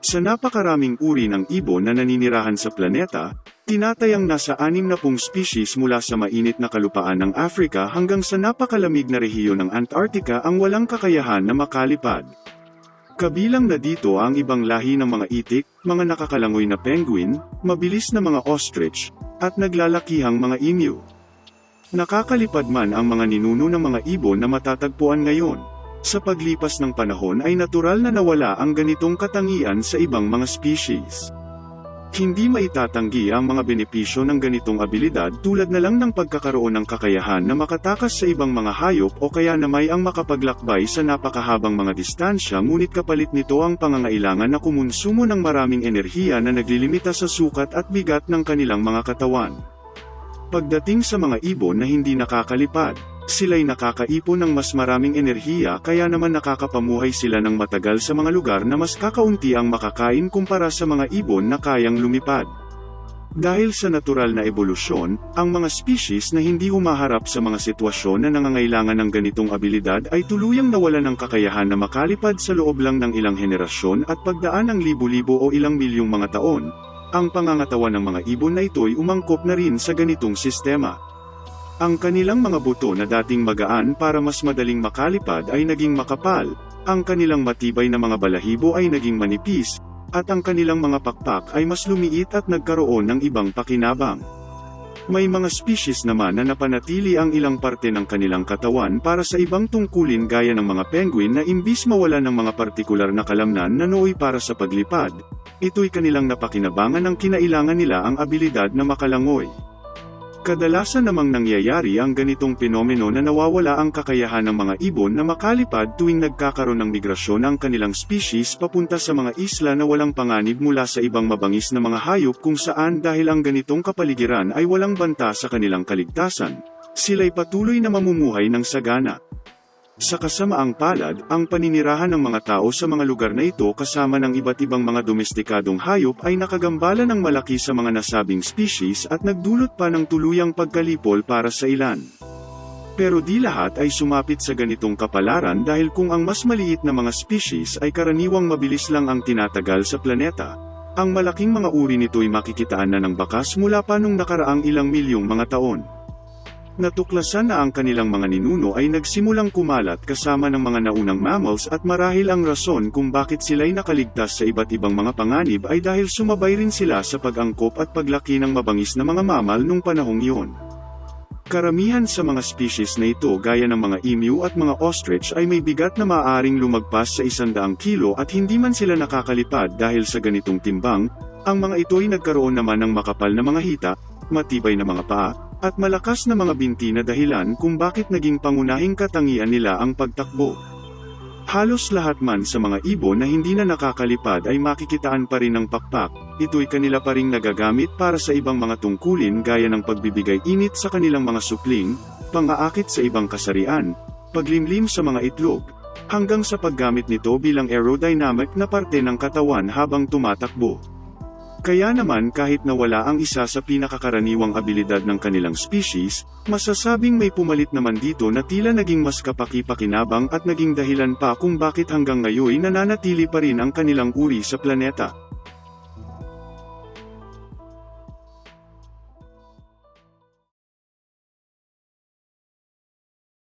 Sa napakaraming uri ng ibon na naninirahan sa planeta, tinatayang nasa 60 species mula sa mainit na kalupaan ng Africa hanggang sa napakalamig na rehiyon ng Antarctica ang walang kakayahan na makalipad. Kabilang na dito ang ibang lahi ng mga itik, mga nakakalangoy na penguin, mabilis na mga ostrich, at naglalakihang mga emu. Nakakalipad man ang mga ninuno ng mga ibon na matatagpuan ngayon. Sa paglipas ng panahon ay natural na nawala ang ganitong katangian sa ibang mga species. Hindi maitatanggi ang mga benepisyo ng ganitong abilidad tulad na lang ng pagkakaroon ng kakayahan na makatakas sa ibang mga hayop o kaya na may ang makapaglakbay sa napakahabang mga distansya ngunit kapalit nito ang pangangailangan na kumonsumo ng maraming enerhiya na naglilimita sa sukat at bigat ng kanilang mga katawan. Pagdating sa mga ibon na hindi nakakalipad, sila'y nakakaipon ng mas maraming enerhiya kaya naman nakakapamuhay sila ng matagal sa mga lugar na mas kakaunti ang makakain kumpara sa mga ibon na kayang lumipad. Dahil sa natural na ebolusyon, ang mga species na hindi humaharap sa mga sitwasyon na nangangailangan ng ganitong abilidad ay tuluyang nawalan ng kakayahan na makalipad sa loob lang ng ilang henerasyon at pagdaan ng libo-libo o ilang milyong mga taon. Ang pangangatawan ng mga ibon na ito'y umangkop na rin sa ganitong sistema. Ang kanilang mga buto na dating magaan para mas madaling makalipad ay naging makapal, ang kanilang matibay na mga balahibo ay naging manipis, at ang kanilang mga pakpak ay mas lumiit at nagkaroon ng ibang pakinabang. May mga species naman na napanatili ang ilang parte ng kanilang katawan para sa ibang tungkulin gaya ng mga penguin na imbis mawala ng mga partikular na kalamnan na nooy para sa paglipad, ito'y kanilang napakinabangan ng kinailangan nila ang abilidad na makalangoy. Kadalasan namang nangyayari ang ganitong pinomeno na nawawala ang kakayahan ng mga ibon na makalipad tuwing nagkakaroon ng migrasyon ang kanilang species papunta sa mga isla na walang panganib mula sa ibang mabangis na mga hayop kung saan dahil ang ganitong kapaligiran ay walang banta sa kanilang kaligtasan. Sila'y patuloy na mamumuhay ng sagana. Sa kasamaang palad, ang paninirahan ng mga tao sa mga lugar na ito kasama ng iba't ibang mga domestikadong hayop ay nakagambala ng malaki sa mga nasabing species at nagdulot pa ng tuluyang pagkalipol para sa ilan. Pero di lahat ay sumapit sa ganitong kapalaran dahil kung ang mas maliit na mga species ay karaniwang mabilis lang ang tinatagal sa planeta, ang malaking mga uri nito'y makikitaan na ng bakas mula pa nung nakaraang ilang milyong mga taon. Natuklasan na ang kanilang mga ninuno ay nagsimulang kumalat kasama ng mga naunang mammals at marahil ang rason kung bakit sila'y nakaligtas sa iba't ibang mga panganib ay dahil sumabay rin sila sa pag-angkop at paglaki ng mabangis na mga mammal nung panahong iyon. Karamihan sa mga species na ito gaya ng mga emu at mga ostrich ay may bigat na maaaring lumagpas sa 100 kilo at hindi man sila nakakalipad dahil sa ganitong timbang, ang mga ito ay nagkaroon naman ng makapal na mga hita, matibay na mga paa, at malakas na mga binti na dahilan kung bakit naging pangunahing katangian nila ang pagtakbo. Halos lahat man sa mga ibon na hindi na nakakalipad ay makikitaan pa rin ng pakpak, ito'y kanila pa rin nagagamit para sa ibang mga tungkulin gaya ng pagbibigay init sa kanilang mga supling, pang-aakit sa ibang kasarian, paglimlim sa mga itlog, hanggang sa paggamit nito bilang aerodynamic na parte ng katawan habang tumatakbo. Kaya naman kahit nawala ang isa sa pinakakaraniwang abilidad ng kanilang species, masasabing may pumalit naman dito na tila naging mas kapaki-pakinabang at naging dahilan pa kung bakit hanggang ngayon nananatili pa rin ang kanilang uri sa planeta.